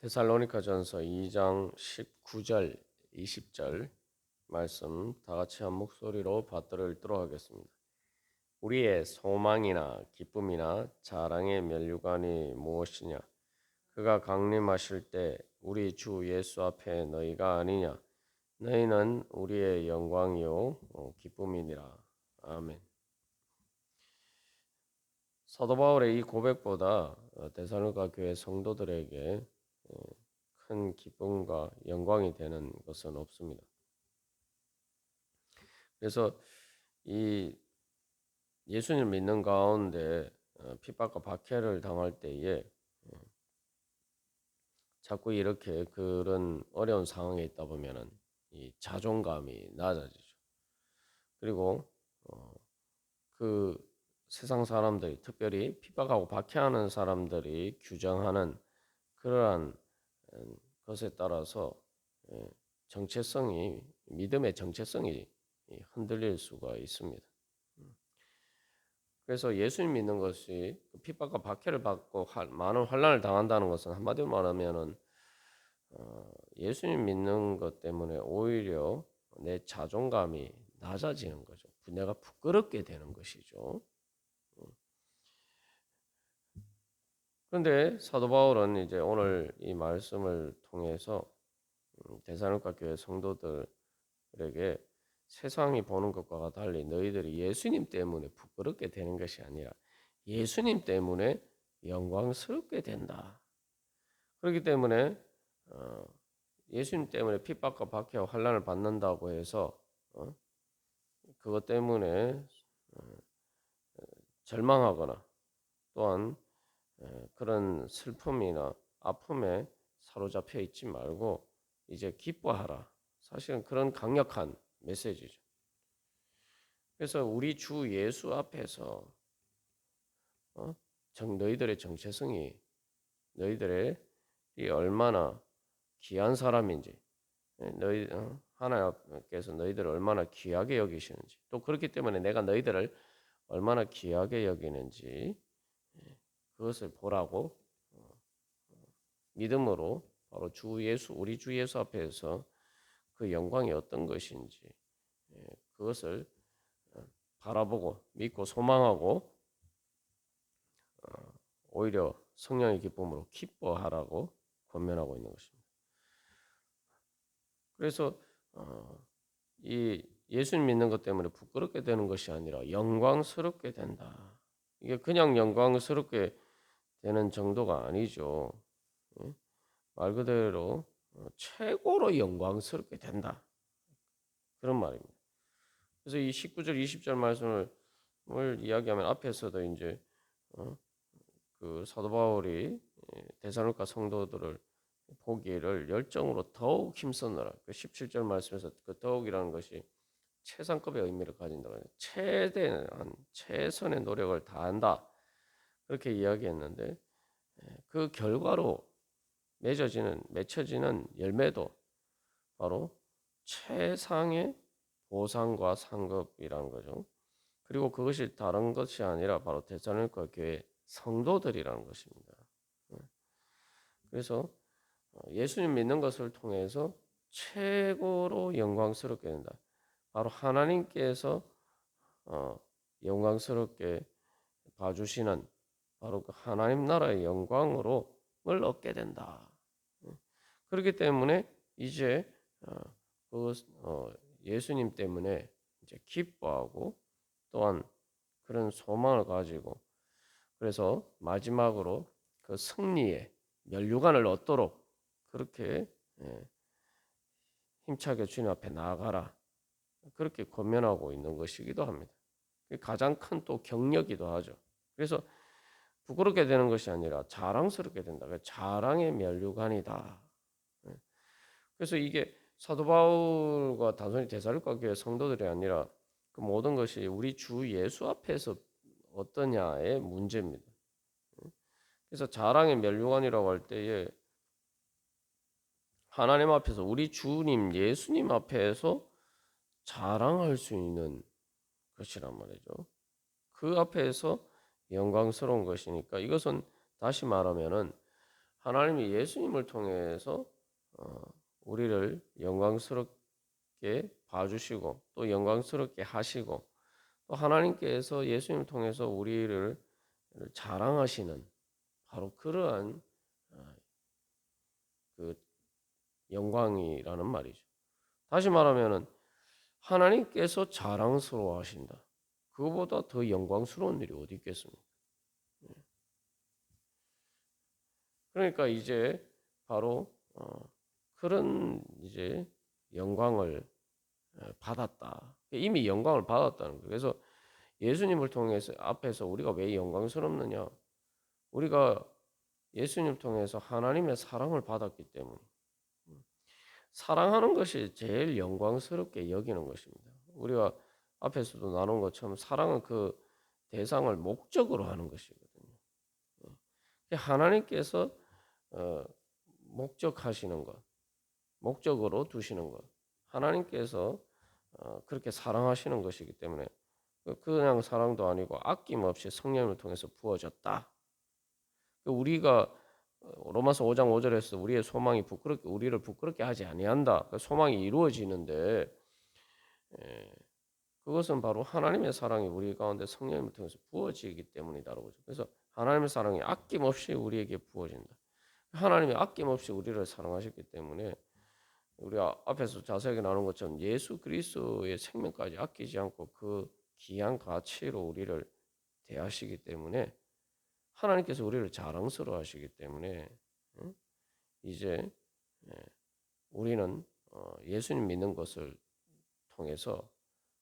데살로니가전서 2장 19절 20절 말씀 다 같이 한 목소리로 받들어 읽도록 하겠습니다. 우리의 소망이나 기쁨이나 자랑의 면류관이 무엇이냐? 그가 강림하실 때 우리 주 예수 앞에 너희가 아니냐? 너희는 우리의 영광이요 어, 기쁨이니라. 아멘. 사도 바울의 이 고백보다 어, 데살로니가 교회 성도들에게 큰 기쁨과 영광이 되는 것은 없습니다. 그래서 이 예수님 믿는 가운데 어, 핍박과 박해를 당할 때에 어, 자꾸 이렇게 그런 어려운 상황에 있다 보면은 이 자존감이 낮아지죠. 그리고 어, 그 세상 사람들이 특별히 핍박하고 박해하는 사람들이 규정하는 그러한 음, 것에 따라서 예, 정체성이 믿음의 정체성이 흔들릴 수가 있습니다. 음. 그래서 예수님 믿는 것이 그 핍박과 박해를 받고 많은 환란을 당한다는 것은 한마디로 말하면은 어, 예수님 믿는 것 때문에 오히려 내 자존감이 낮아지는 거죠. 내가 부끄럽게 되는 것이죠. 그런데 사도 바울은 이제 오늘 이 말씀을 통해서 음, 대사로가 교회 성도들에게 세상이 보는 것과 달리 너희들이 예수님 때문에 부끄럽게 되는 것이 아니라 예수님 때문에 영광스럽게 된다. 그렇기 때문에 어, 예수님 때문에 핍박과 박해와 환란을 받는다고 해서 어, 그것 때문에 어, 절망하거나 또한 그런 슬픔이나 아픔에 사로잡혀 있지 말고 이제 기뻐하라. 사실은 그런 강력한 메시지죠. 그래서 우리 주 예수 앞에서 어? 정, 너희들의 정체성이 너희들의 이 얼마나 귀한 사람인지 너희 어? 하나님께서 너희들을 얼마나 귀하게 여기시는지 또 그렇기 때문에 내가 너희들을 얼마나 귀하게 여기는지 그것을 보라고 어, 믿음으로 바로 주 예수 우리 주 예수 앞에서 그 영광이 어떤 것인지 예, 그것을 어, 바라보고 믿고 소망하고 어, 오히려 성령의 기쁨으로 기뻐하라고 권면하고 있는 것입니다. 그래서 이 예수님 믿는 것 때문에 부끄럽게 되는 것이 아니라 영광스럽게 된다. 이게 그냥 영광스럽게 되는 정도가 아니죠. 말 그대로 어, 최고로 영광스럽게 된다. 그런 말입니다. 그래서 이 19절, 20절 말씀을 이야기하면 앞에서도 이제 어, 그 사도 바울이 대사로가 성도들을 보기를 열정으로 더욱 힘쓰느라 그 17절 말씀에서 그 더욱이라는 것이 최상급의 의미를 가진다. 최대한 최선의 노력을 다한다. 그렇게 이야기했는데 예, 그 결과로 맺어지는 맺혀지는 열매도 바로 최상의 보상과 상급이라는 거죠. 그리고 그것이 다른 것이 아니라 바로 대사로니가 교회 성도들이라는 것입니다. 예. 그래서 어, 예수님 믿는 것을 통해서 최고로 영광스럽게 된다. 바로 하나님께서 어, 영광스럽게 봐주시는 바로 그 하나님 나라의 영광으로 을 얻게 된다. 그렇기 때문에 이제 어, 그 어, 예수님 때문에 이제 기뻐하고 또한 그런 소망을 가지고 그래서 마지막으로 그 승리의 멸류관을 얻도록 그렇게 예, 힘차게 주님 앞에 나아가라 그렇게 권면하고 있는 것이기도 합니다. 가장 큰 또 격려기도 하죠. 그래서 부끄럽게 되는 것이 아니라 자랑스럽게 된다. 자랑의 면류관이다. 예. 그래서 이게 사도 바울과 단순히 대사로가 교회 성도들이 아니라 그 모든 것이 우리 주 예수 앞에서 어떠냐의 문제입니다. 예. 그래서 자랑의 면류관이라고 할 때에 하나님 앞에서 우리 주님 예수님 앞에서 자랑할 수 있는 것이란 말이죠. 그 앞에서 영광스러운 것이니까 이것은 다시 말하면은 하나님이 예수님을 통해서 어, 우리를 영광스럽게 봐주시고 또 영광스럽게 하시고 또 하나님께서 예수님을 통해서 우리를 자랑하시는 바로 그러한 어, 그 영광이라는 말이죠. 다시 말하면은 하나님께서 자랑스러워하신다. 그거보다 더 영광스러운 일이 어디 있겠습니까? 예. 그러니까 이제 바로 어, 그런 이제 영광을 받았다. 이미 영광을 받았다는 거예요. 그래서 예수님을 통해서 앞에서 우리가 왜 영광스럽느냐? 우리가 예수님 통해서 하나님의 사랑을 받았기 때문에 사랑하는 것이 제일 영광스럽게 여기는 것입니다. 우리가 앞에서도 나눈 것처럼 사랑은 그 대상을 목적으로 하는 것이거든요. 하나님께서 어, 목적하시는 것, 목적으로 두시는 것, 하나님께서 어, 그렇게 사랑하시는 것이기 때문에 그 그냥 사랑도 아니고 아낌없이 성령을 통해서 부어졌다. 그 우리가 어, 로마서 5장 5절에서 우리의 소망이 부끄럽게 우리를 부끄럽게 하지 아니한다. 그 소망이 이루어지는데 예, 그것은 바로 하나님의 사랑이 우리 가운데 성령을 통해서 부어지기 때문이다라고. 그래서 하나님의 사랑이 아낌없이 우리에게 부어진다. 하나님이 아낌없이 우리를 사랑하셨기 때문에 우리 앞에서 자세하게 나눈 것처럼 예수 그리스도의 생명까지 아끼지 않고 그 귀한 가치로 우리를 대하시기 때문에 하나님께서 우리를 자랑스러워 하시기 때문에 이제 예, 우리는 어, 예수님 믿는 것을 통해서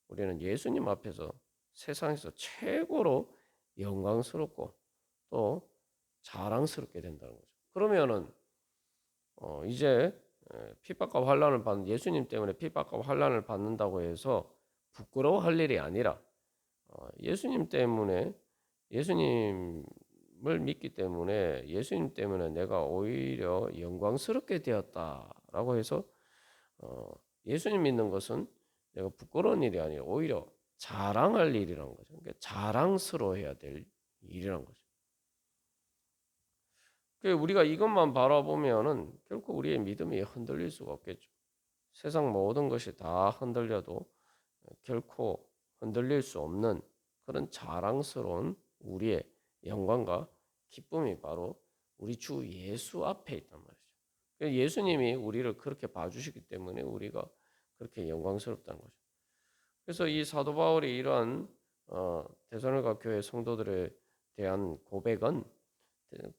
우리는 예수님 앞에서 세상에서 최고로 영광스럽고 또 자랑스럽게 된다는 거죠. 그러면은 어 이제 핍박과 환란을 받는 예수님 때문에 핍박과 환란을 받는다고 해서 부끄러워할 일이 아니라 어 예수님 때문에 예수님을 믿기 때문에 예수님 때문에 내가 오히려 영광스럽게 되었다라고 해서 어 예수님 믿는 것은 내가 부끄러운 일이 아니라 오히려 자랑할 일이라는 거죠. 그러니까 자랑스러워해야 될 일이라는 거죠. 그 우리가 이것만 바라보면은 결코 우리의 믿음이 흔들릴 수가 없겠죠. 세상 모든 것이 다 흔들려도 결코 흔들릴 수 없는 그런 자랑스러운 우리의 영광과 기쁨이 바로 우리 주 예수 앞에 있단 말이죠. 예수님이 우리를 그렇게 봐주시기 때문에 우리가 그렇게 영광스럽다는 거죠. 그래서 이 사도 바울이 이러한 어, 대선을가 교회 성도들에 대한 고백은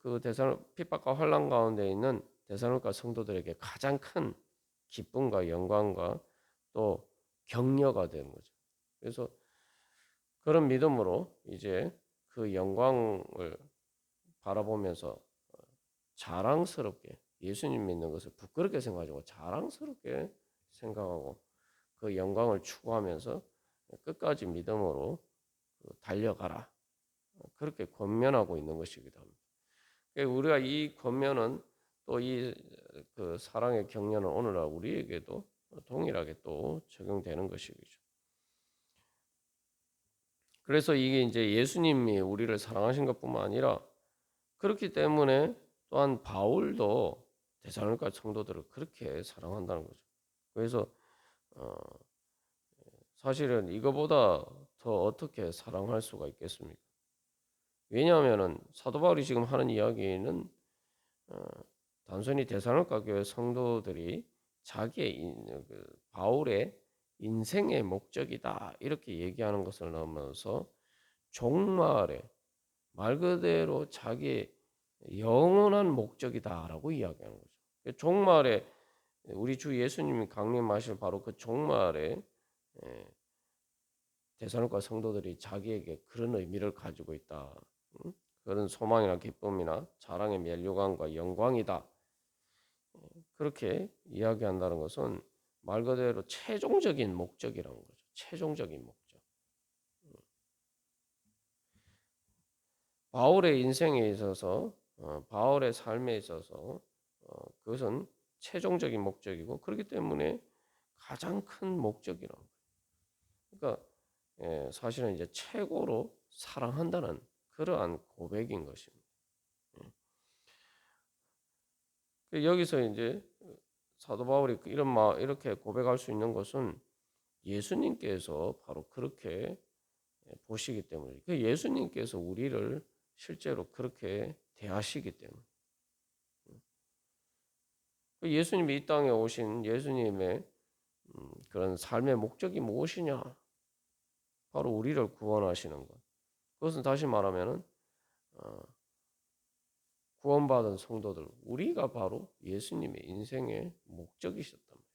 그 대선 핍박과 환란 가운데 있는 대선을가 성도들에게 가장 큰 기쁨과 영광과 또 격려가 되는 거죠. 그래서 그런 믿음으로 이제 그 영광을 바라보면서 자랑스럽게 예수님 믿는 것을 부끄럽게 생각하고 자랑스럽게 생각하고 그 영광을 추구하면서 끝까지 믿음으로 그 달려가라. 그렇게 권면하고 있는 것이기도 합니다. 그러니까 우리가 이 권면은 또 이 그 사랑의 격려는 오늘날 우리에게도 동일하게 또 적용되는 것이죠. 그래서 이게 이제 예수님이 우리를 사랑하신 것뿐만 아니라 그렇기 때문에 또한 바울도 대사로니까 성도들을 그렇게 사랑한다는 거죠. 그래서 어, 사실은 이거보다 더 어떻게 사랑할 수가 있겠습니까? 왜냐하면은 사도 바울이 지금 하는 이야기는 어, 단순히 대사로니까 교회 성도들이 자기의 인, 그 바울의 인생의 목적이다 이렇게 얘기하는 것을 넘어서 종말에 말 그대로 자기의 영원한 목적이다라고 이야기하는 거죠. 종말에 우리 주 예수님이 강림하실 바로 그 종말에 대사로과 성도들이 자기에게 그런 의미를 가지고 있다. 그런 소망이나 기쁨이나 자랑의 멸류관과 영광이다. 그렇게 이야기한다는 것은 말 그대로 최종적인 목적이라는 거죠. 최종적인 목적. 바울의 인생에 있어서 어, 바울의 삶에 있어서 어, 그것은 최종적인 목적이고 그렇기 때문에 가장 큰 목적이라는 거예요. 그러니까 예, 사실은 이제 최고로 사랑한다는 그러한 고백인 것입니다. 예. 그 여기서 이제 사도 바울이 이런 마 이렇게 고백할 수 있는 것은 예수님께서 바로 그렇게 보시기 때문에 그 예수님께서 우리를 실제로 그렇게 대하시기 때문에 그 예수님이 이 땅에 오신 예수님의 음, 그런 삶의 목적이 무엇이냐? 바로 우리를 구원하시는 것. 그것은 다시 말하면은 어, 구원받은 성도들, 우리가 바로 예수님의 인생의 목적이셨단 말이에요.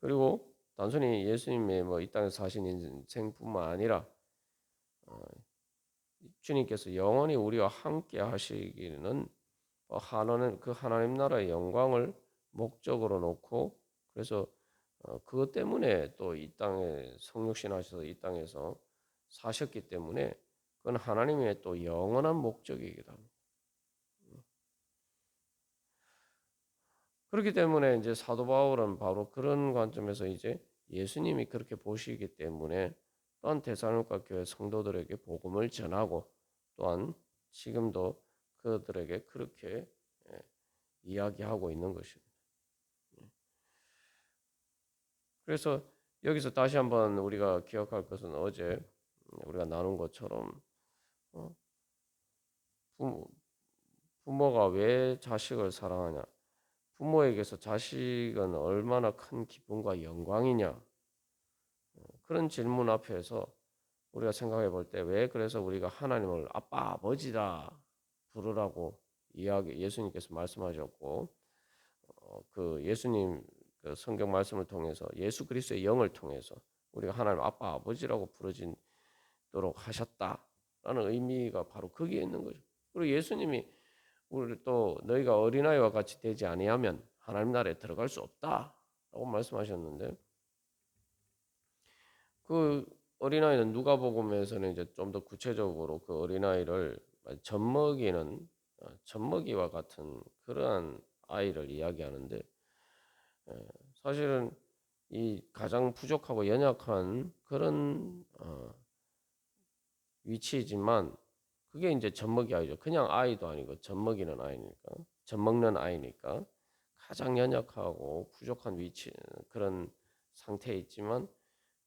그리고 단순히 예수님의 뭐 이 땅에 사신 인생뿐만 아니라 어, 주님께서 영원히 우리와 함께 하시기는 하나는 그 하나님 나라의 영광을 목적으로 놓고 그래서 어, 그것 때문에 또 이 땅에 성육신 하셔서 이 땅에서 사셨기 때문에 그건 하나님의 또 영원한 목적이기도 합니다. 그렇기 때문에 이제 사도 바울은 바로 그런 관점에서 이제 예수님이 그렇게 보시기 때문에 또한 대사로니까 교회 성도들에게 복음을 전하고 또한 지금도 그들에게 그렇게 예, 이야기하고 있는 것입니다. 예. 그래서 여기서 다시 한번 우리가 기억할 것은 어제 우리가 나눈 것처럼 어, 부모, 부모가 왜 자식을 사랑하냐? 부모에게서 자식은 얼마나 큰 기쁨과 영광이냐? 어, 그런 질문 앞에서 우리가 생각해 볼 때 왜 그래서 우리가 하나님을 아빠 아버지다 부르라고 이야기 예수님께서 말씀하셨고 어, 그 예수님 그 성경 말씀을 통해서 예수 그리스도의 영을 통해서 우리가 하나님 아빠 아버지라고 부르짖도록 하셨다라는 의미가 바로 거기에 있는 거죠. 그리고 예수님이 우리 또 너희가 어린아이와 같이 되지 아니하면 하나님 나라에 들어갈 수 없다라고 말씀하셨는데 그 어린아이는 누가복음에서는 이제 좀 더 구체적으로 그 어린아이를 젖먹이는 어, 젖먹이와 같은 그러한 아이를 이야기하는데 사실은 이 가장 부족하고 연약한 그런 어, 위치이지만 그게 이제 젖먹이 아이죠. 그냥 아이도 아니고 젖먹이는 아이니까 젖먹는 아이니까 가장 연약하고 부족한 위치 그런 상태에 있지만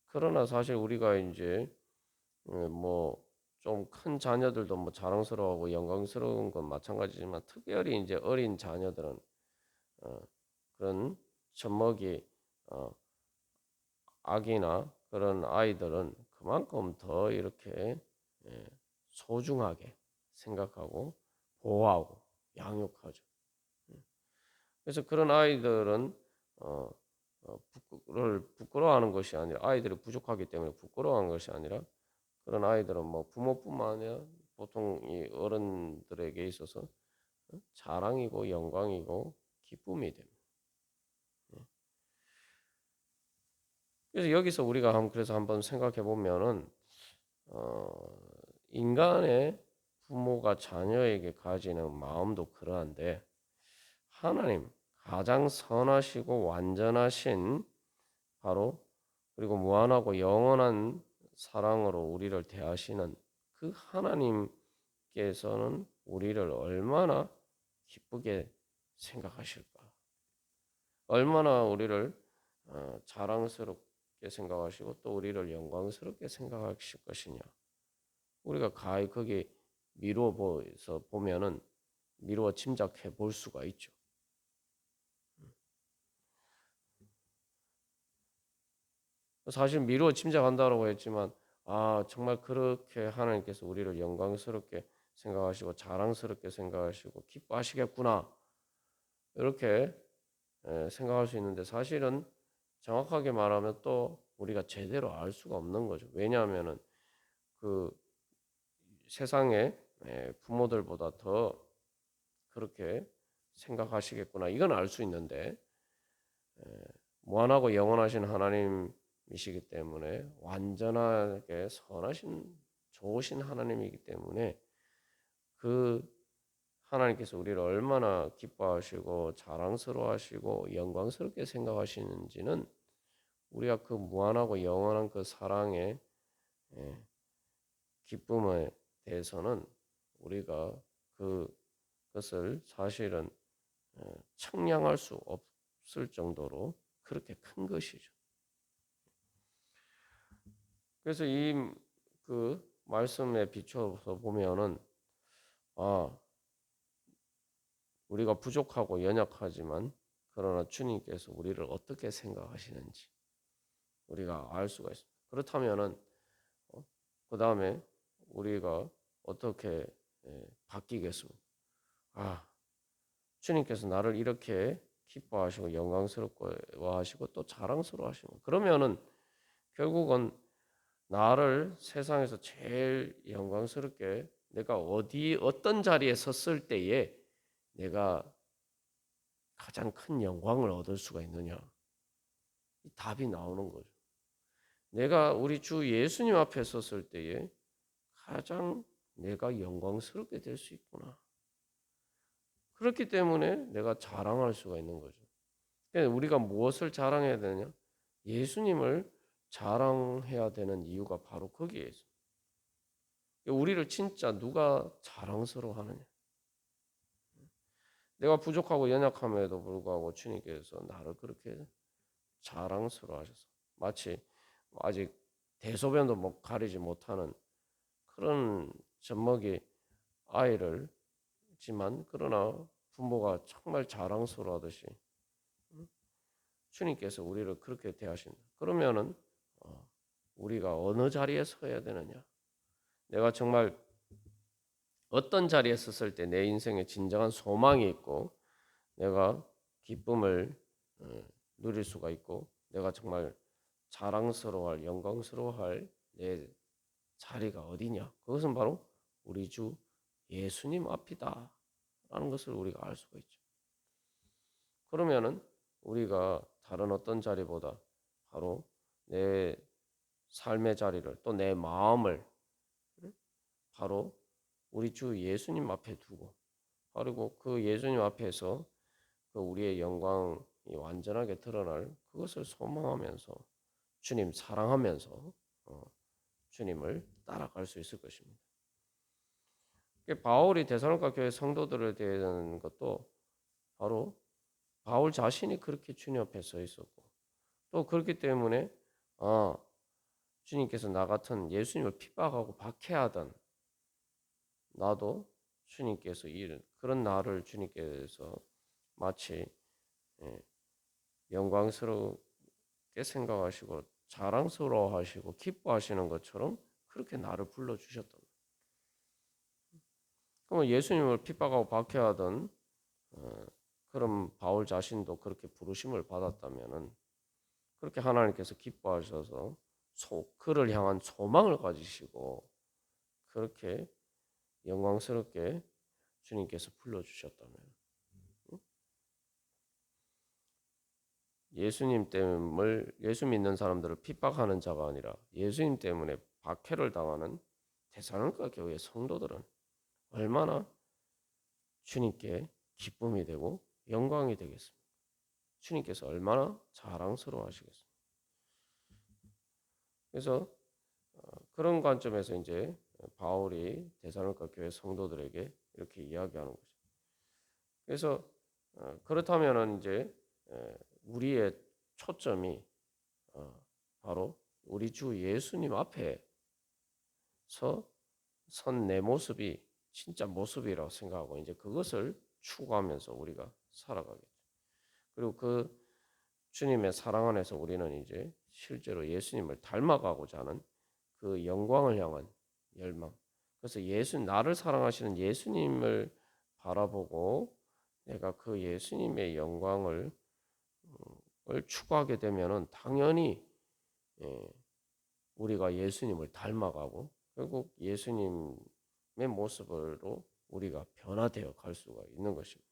그러나 사실 우리가 이제 어, 뭐 좀 큰 자녀들도 뭐 자랑스러워하고 영광스러운 건 마찬가지지만 특별히 이제 어린 자녀들은 어, 그런 젖먹이 어, 아기나 그런 아이들은 그만큼 더 이렇게 예, 소중하게 생각하고 보호하고 양육하죠. 예. 그래서 그런 아이들은 어, 어, 부끄를 부끄러워하는 것이 아니라 아이들이 부족하기 때문에 부끄러워하는 것이 아니라 그런 아이들은 뭐 부모뿐만 아니라 보통 이 어른들에게 있어서 어, 자랑이고 영광이고 기쁨이 됩니다. 예. 그래서 여기서 우리가 한 그래서 한번 생각해 보면은 어, 인간의 부모가 자녀에게 가지는 마음도 그러한데 하나님 가장 선하시고 완전하신 바로 그리고 무한하고 영원한 사랑으로 우리를 대하시는 그 하나님께서는 우리를 얼마나 기쁘게 생각하실까? 얼마나 우리를 어, 자랑스럽게 생각하시고 또 우리를 영광스럽게 생각하실 것이냐? 우리가 가히 거기 미루어 보면은 미루어 짐작해 볼 수가 있죠. 사실 미루어 짐작한다라고 했지만 아 정말 그렇게 하나님께서 우리를 영광스럽게 생각하시고 자랑스럽게 생각하시고 기뻐하시겠구나 이렇게 생각할 수 있는데 사실은 정확하게 말하면 또 우리가 제대로 알 수가 없는 거죠. 왜냐하면은 그 세상의 부모들보다 더 그렇게 생각하시겠구나 이건 알 수 있는데 무한하고 영원하신 하나님 이시기 때문에 완전하게 선하신 좋으신 하나님이기 때문에 그 하나님께서 우리를 얼마나 기뻐하시고 자랑스러워하시고 영광스럽게 생각하시는지는 우리가 그 무한하고 영원한 그 사랑의 기쁨에 대해서는 우리가 그 것을 사실은 어, 청량할 수 없을 정도로 그렇게 큰 것이죠. 그래서 이 그 말씀에 비춰서 보면은 아 우리가 부족하고 연약하지만 그러나 주님께서 우리를 어떻게 생각하시는지 우리가 알 수가 있습니다. 그렇다면은 어, 그 다음에 우리가 어떻게 예, 바뀌겠습니까? 아 주님께서 나를 이렇게 기뻐하시고 영광스럽고 하시고 또 자랑스러워하시고 그러면은 결국은 나를 세상에서 제일 영광스럽게 내가 어디 어떤 자리에 섰을 때에 내가 가장 큰 영광을 얻을 수가 있느냐? 이 답이 나오는 거죠. 내가 우리 주 예수님 앞에 섰을 때에 가장 내가 영광스럽게 될 수 있구나. 그렇기 때문에 내가 자랑할 수가 있는 거죠. 우리가 무엇을 자랑해야 되느냐? 예수님을 자랑해야 되는 이유가 바로 거기에 있어. 우리를 진짜 누가 자랑스러워 하느냐? 내가 부족하고 연약함에도 불구하고 주님께서 나를 그렇게 자랑스러워 하셔서 마치 아직 대소변도 못 가리지 못하는 그런 젖먹이 아이를 지만 그러나 부모가 정말 자랑스러워하듯이 주님께서 우리를 그렇게 대하신다. 그러면은 어, 우리가 어느 자리에 서야 되느냐? 내가 정말 어떤 자리에 섰을 때 내 인생에 진정한 소망이 있고 내가 기쁨을 어, 누릴 수가 있고 내가 정말 자랑스러워할 영광스러워할 내 자리가 어디냐? 그것은 바로 우리 주 예수님 앞이다. 라는 것을 우리가 알 수가 있죠. 그러면은 우리가 다른 어떤 자리보다 바로 내 삶의 자리를 또 내 마음을 바로 우리 주 예수님 앞에 두고 그리고 그 예수님 앞에서 그 우리의 영광이 완전하게 드러날 그것을 소망하면서 주님 사랑하면서 어, 주님을 따라갈 수 있을 것입니다. 바울이 대사로가 교회 성도들에 대한 것도 바로 바울 자신이 그렇게 주님 앞에 서 있었고 또 그렇기 때문에 아 주님께서 나 같은 예수님을 핍박하고 박해하던 나도 주님께서 이 그런 나를 주님께서 마치 예, 영광스럽게 생각하시고 자랑스러워하시고 기뻐하시는 것처럼 그렇게 나를 불러 주셨던 그러면 예수님을 핍박하고 박해하던 어, 그런 바울 자신도 그렇게 부르심을 받았다면은 그렇게 하나님께서 기뻐하셔서 소, 그를 향한 소망을 가지시고 그렇게 영광스럽게 주님께서 불러주셨다면 예수님 때문에 예수 믿는 사람들을 핍박하는 자가 아니라 예수님 때문에 박해를 당하는 대사로니가 교회 성도들은 얼마나 주님께 기쁨이 되고 영광이 되겠습니까? 주님께서 얼마나 자랑스러워 하시겠습니까? 그래서 어, 그런 관점에서 이제 바울이 대사로니가 교회 성도들에게 이렇게 이야기하는 거죠. 그래서 어, 그렇다면은 이제 우리의 초점이 어, 바로 우리 주 예수님 앞에서 선 내 모습이 진짜 모습이라고 생각하고 이제 그것을 추구하면서 우리가 살아가겠죠. 그리고 그 주님의 사랑 안에서 우리는 이제 실제로 예수님을 닮아가고자 하는 그 영광을 향한 열망. 그래서 예수 나를 사랑하시는 예수님을 바라보고 내가 그 예수님의 영광을 을 추구하게 되면은 당연히 예, 우리가 예수님을 닮아가고 결국 예수님의 모습으로 우리가 변화되어 갈 수가 있는 것입니다.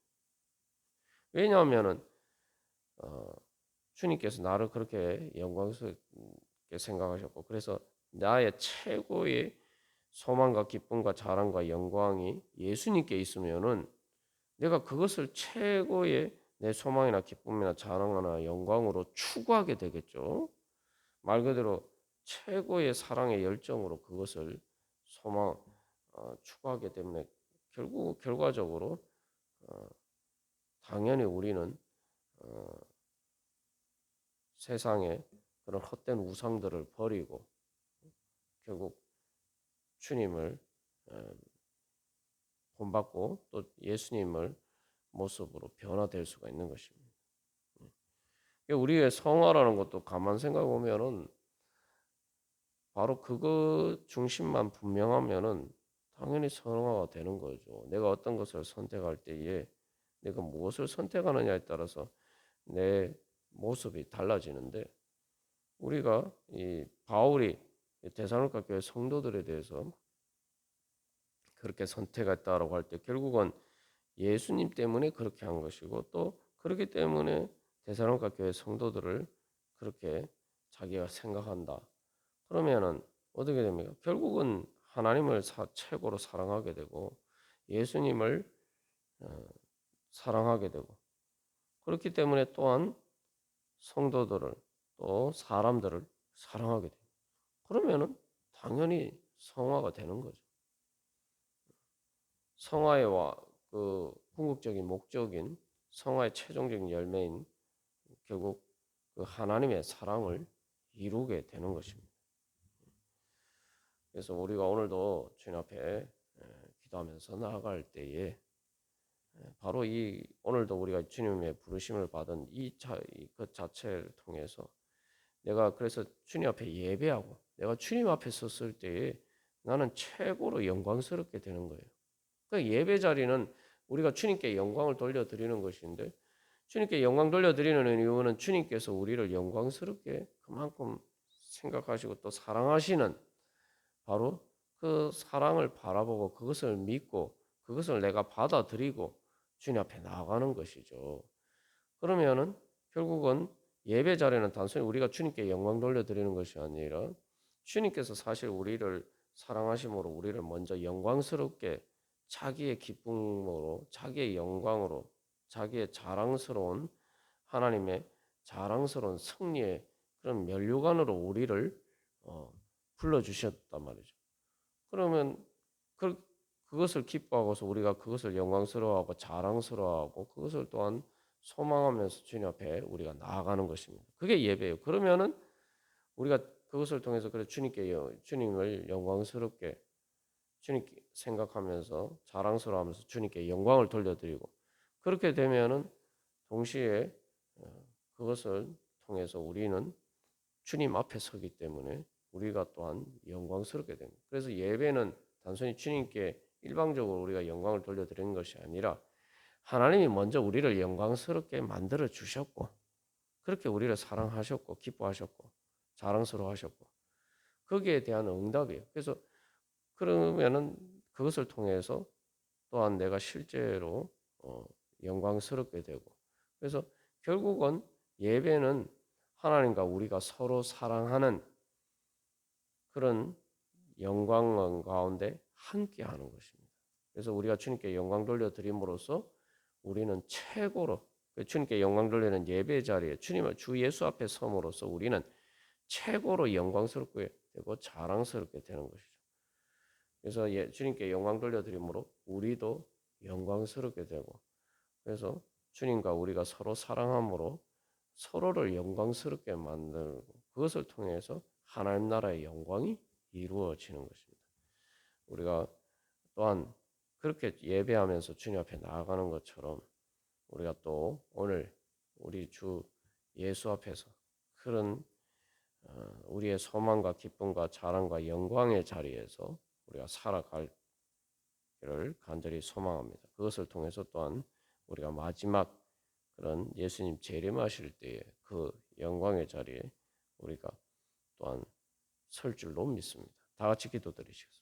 왜냐하면은 어, 주님께서 나를 그렇게 영광스럽게 생각하셨고 그래서 나의 최고의 소망과 기쁨과 자랑과 영광이 예수님께 있으면은 내가 그것을 최고의 내 소망이나 기쁨이나 자랑이나 영광으로 추구하게 되겠죠. 말 그대로 최고의 사랑의 열정으로 그것을 소망 어, 추구하게 때문에 결국 결과적으로 어, 당연히 우리는 어, 세상에 그런 헛된 우상들을 버리고 결국 주님을 어, 본받고 또 예수님을 모습으로 변화될 수가 있는 것입니다. 우리의 성화라는 것도 가만 생각해 보면은 바로 그거 중심만 분명하면은 당연히 성화가 되는 거죠. 내가 어떤 것을 선택할 때에 내가 무엇을 선택하느냐에 따라서 내 모습이 달라지는데 우리가 이 바울이 대사로가 교회 성도들에 대해서 그렇게 선택했다라고 할 때 결국은 예수님 때문에 그렇게 한 것이고 또 그렇기 때문에 대사로가 교회 성도들을 그렇게 자기가 생각한다. 그러면은 어떻게 됩니까? 결국은 하나님을 사, 최고로 사랑하게 되고 예수님을 어, 사랑하게 되고 그렇기 때문에 또한 성도들을 또 사람들을 사랑하게 됩니다. 그러면은 당연히 성화가 되는 거죠. 성화의 그 궁극적인 목적인 성화의 최종적인 열매인 결국 그 하나님의 사랑을 이루게 되는 것입니다. 그래서 우리가 오늘도 주님 앞에 기도하면서 나아갈 때에 바로 이 오늘도 우리가 주님의 부르심을 받은 이그 자체를 통해서 내가 그래서 주님 앞에 예배하고 내가 주님 앞에 섰을 때에 나는 최고로 영광스럽게 되는 거예요. 그 예배 자리는 우리가 주님께 영광을 돌려드리는 것인데 주님께 영광 돌려드리는 이유는 주님께서 우리를 영광스럽게 그만큼 생각하시고 또 사랑하시는 바로 그 사랑을 바라보고 그것을 믿고 그것을 내가 받아들이고 주님 앞에 나아가는 것이죠. 그러면은 결국은 예배 자리는 단순히 우리가 주님께 영광 돌려드리는 것이 아니라 주님께서 사실 우리를 사랑하심으로 우리를 먼저 영광스럽게 자기의 기쁨으로 자기의 영광으로 자기의 자랑스러운 하나님의 자랑스러운 승리의 그런 면류관으로 우리를 어, 불러주셨단 말이죠. 그러면 그, 그것을 기뻐하고서 우리가 그것을 영광스러워하고 자랑스러워하고 그것을 또한 소망하면서 주님 앞에 우리가 나아가는 것입니다. 그게 예배예요. 그러면은 우리가 그것을 통해서 그래 주님께 주님을 영광스럽게 주님 생각하면서 자랑스러워하면서 주님께 영광을 돌려드리고 그렇게 되면은 동시에 어, 그것을 통해서 우리는 주님 앞에 서기 때문에 우리가 또한 영광스럽게 됩니다. 그래서 예배는 단순히 주님께 일방적으로 우리가 영광을 돌려드리는 것이 아니라 하나님이 먼저 우리를 영광스럽게 만들어 주셨고 그렇게 우리를 사랑하셨고 기뻐하셨고 자랑스러워하셨고 거기에 대한 응답이에요. 그래서 그러면은 그것을 통해서 또한 내가 실제로 어, 영광스럽게 되고 그래서 결국은 예배는 하나님과 우리가 서로 사랑하는 그런 영광 가운데 함께 하는 것입니다. 그래서 우리가 주님께 영광 돌려 드림으로써 우리는 최고로 그 주님께 영광 돌리는 예배 자리에 주님을 주 예수 앞에 섬으로써 우리는 최고로 영광스럽게 되고 자랑스럽게 되는 것이죠. 그래서 예, 주님께 영광 돌려 드림으로 우리도 영광스럽게 되고 그래서 주님과 우리가 서로 사랑함으로 서로를 영광스럽게 만들고 그것을 통해서 하나님 나라의 영광이 이루어지는 것입니다. 우리가 또한 그렇게 예배하면서 주님 앞에 나아가는 것처럼 우리가 또 오늘 우리 주 예수 앞에서 그런 어, 우리의 소망과 기쁨과 자랑과 영광의 자리에서 우리가 살아갈 를 간절히 소망합니다. 그것을 통해서 또한 우리가 마지막 그런 예수님 재림하실 때의 그 영광의 자리에 우리가 또한 설 줄로 믿습니다. 다 같이 기도드리시겠습니다.